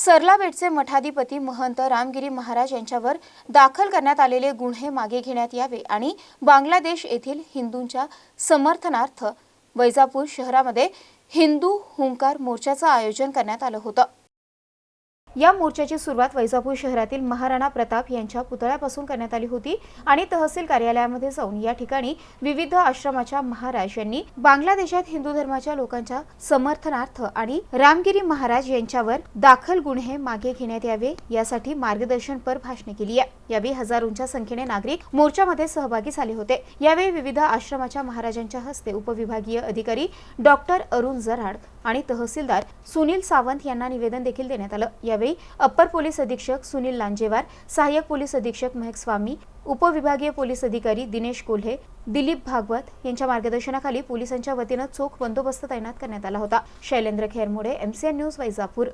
सरलाबेटचे मठाधिपती महंत रामगिरी महाराज यांच्यावर दाखल करण्यात आलेले गुन्हे मागे घेण्यात यावे आणि बांगलादेश येथील हिंदूंच्या समर्थनार्थ वैजापूर शहरामध्ये हिंदू हुंकार मोर्चाचं आयोजन करण्यात आलं होतं. या मोर्चाची सुरुवात वैजापूर शहरातील महाराणा प्रताप यांच्या पुतळ्यापासून करण्यात आली होती आणि तहसील कार्यालयामध्ये जाऊन या ठिकाणी विविध आश्रमाच्या महाराज यांनी बांगलादेशात हिंदू धर्माच्या लोकांच्या समर्थनार्थ आणि रामगिरी महाराज यांच्यावर दाखल गुन्हे मागे घेण्यात यावे यासाठी मार्गदर्शनपर भाषणे केली आहे. यावेळी हजारोंच्या संख्येने नागरिक मोर्चामध्ये सहभागी झाले होते. यावेळी विविध आश्रमाच्या महाराजांच्या हस्ते उपविभागीय अधिकारी डॉक्टर अरुण जराड आणि तहसीलदार सुनील सावंत यांना निवेदन देखील देण्यात आलं. यावेळी अप्पर पोलीस अधीक्षक सुनील लांजेवार सहाय्यक पोलीस अधीक्षक महेक स्वामी उपविभागीय पोलीस अधिकारी दिनेश कोल्हे दिलीप भागवत यांच्या मार्गदर्शनाखाली पोलिसांच्या वतीनं चोख बंदोबस्त तैनात करण्यात आला होता. Shailendra Khermode MCN news Vaijapur.